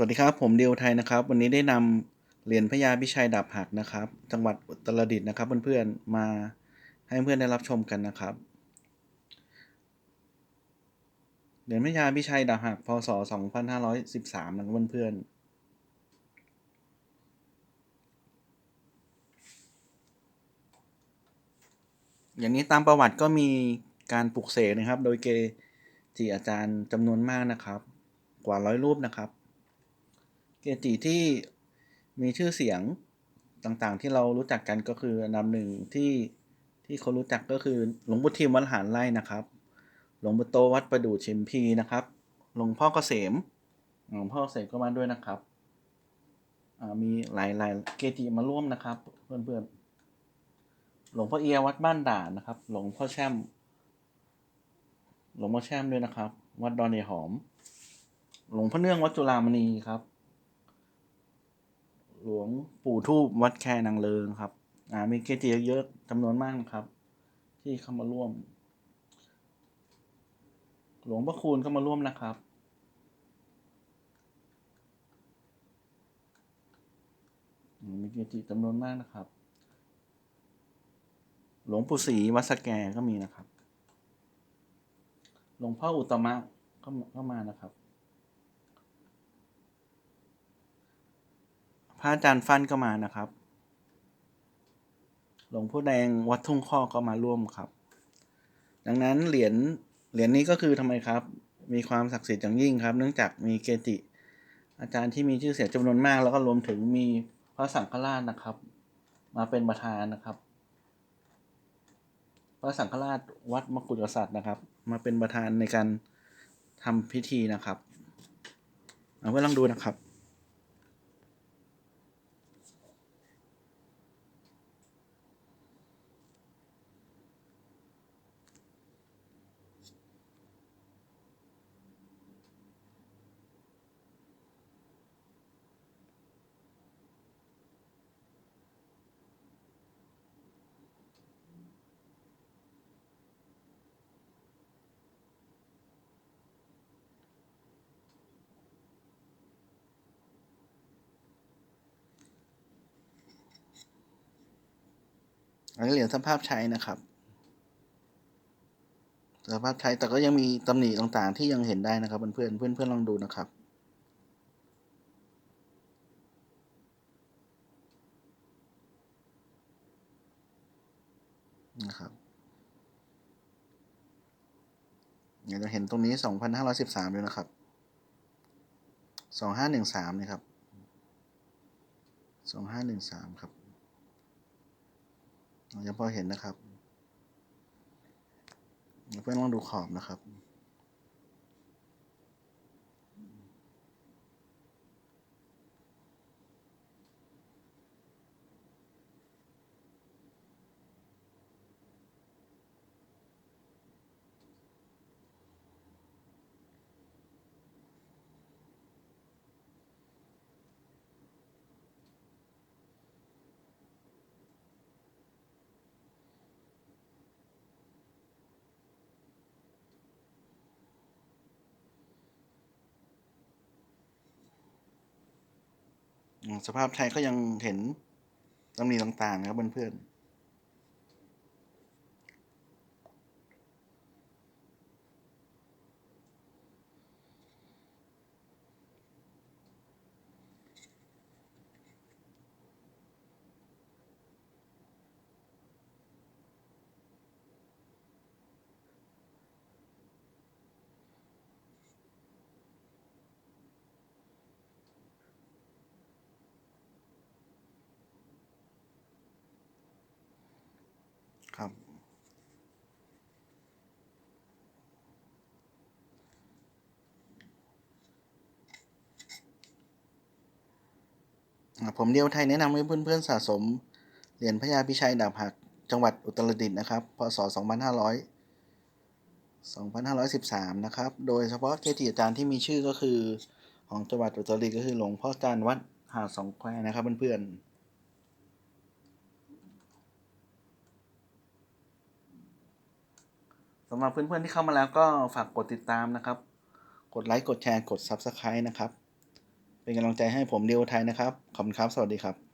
สวัสดีครับ ผมเดียวไทยนะครับ วันนี้ได้นำเหรียญพญาพิชัยดาบหักนะครับ จังหวัดอุตรดิตถ์นะครับ เพื่อนๆมาให้เพื่อนได้รับชมกันนะครับ เหรียญพญาพิชัยดาบหักพศ 2513นะครับเพื่อนๆอย่างนี้ตามประวัติก็มีการปลุกเสกนะครับ โดยเกจิอาจารย์จำนวนมากนะครับ กว่าร้อยรูปนะครับ จิที่มีชื่อเสียงต่างๆ ที่เรารู้จักกันก็คืออันดับหนึ่งที่ที่เขารู้จักก็คือหลวงปู่ทิมวัดหานไร่นะครับ หลวงปู่โตวัดประดู่ชิมพีนะครับ หลวงพ่อเกษม หลวงพ่อเกษมก็มาด้วยนะครับมีหลายหลายเกจิมาร่วมนะครับ เพื่อนๆ หลวงพ่อเอียวัดบ้านด่านนะครับ หลวงพ่อแช่ม หลวงพ่อแช่มด้วยนะครับ วัดดอนเยหอม หลวงพ่อเนื่องวัดจุฬามณีครับ หลวงปู่ทูบวัดแคนางเลิงครับ อ่า มีเกจิเยอะจำนวนมากนะครับ ที่เข้ามาร่วม หลวงพ่อคูณก็มาร่วมนะครับ มีเกจิจำนวนมากนะครับ หลวงปู่ศรีวัดสแกก็มีนะครับ หลวงพ่ออุตมะก็ก็มานะครับ พระอาจารย์ฟั่นก็มานะครับ หลวงพ่อแดงวัดทุ่งข้อก็มาร่วมครับ ดังนั้นเหรียญเหรียญนี้ก็คือทำไมครับ มีความศักดิ์สิทธิ์อย่างยิ่งครับ เนื่องจากมีเกจิอาจารย์ที่มีชื่อเสียงจำนวนมาก แล้วก็รวมถึงมีพระสังฆราชนะครับ มาเป็นประธานนะครับ พระสังฆราชวัดมกุฎกษัตริย์นะครับ มาเป็นประธานในการทำพิธีนะครับ เอาไว้ลองดูนะครับ อันนี้เหรียญสภาพใช้นะครับสภาพใช้แต่ก็ยังมีตำหนิต่างๆ ที่ยังเห็นได้นะครับเพื่อนๆเพื่อนๆลองดูนะครับนะครับเดี๋ยวจะเห็นตรงนี้ 2,513ด้วยนะครับ 2513นะครับ 2513 ครับ ยังพอเห็นนะครับเพื่อนลองดูขอบนะครับ สภาพไทยก็ยังเห็นตำหนิต่างๆนะครับเพื่อนๆครับ ผมเดียวไทยแนะนำให้เพื่อนๆสะสม เหรียญพญาพิชัยดาบหัก จังหวัดอุตรดิตถ์นะครับ พศ 2500 2513 นะครับ โดยเฉพาะเกจิอาจารย์ที่มีชื่อก็คือของจังหวัดอุตรดิตถ์ก็คือหลวงพ่อจานวัดหาดสองแควนะครับเพื่อนๆสำหรับเพื่อนๆที่เข้ามาแล้วก็ฝากกดติดตามนะครับ กดไลค์ กดแชร์ กด Subscribe นะครับ เป็นกำลังใจให้ผมเดียวไทยนะครับ ขอบคุณครับ สวัสดีครับ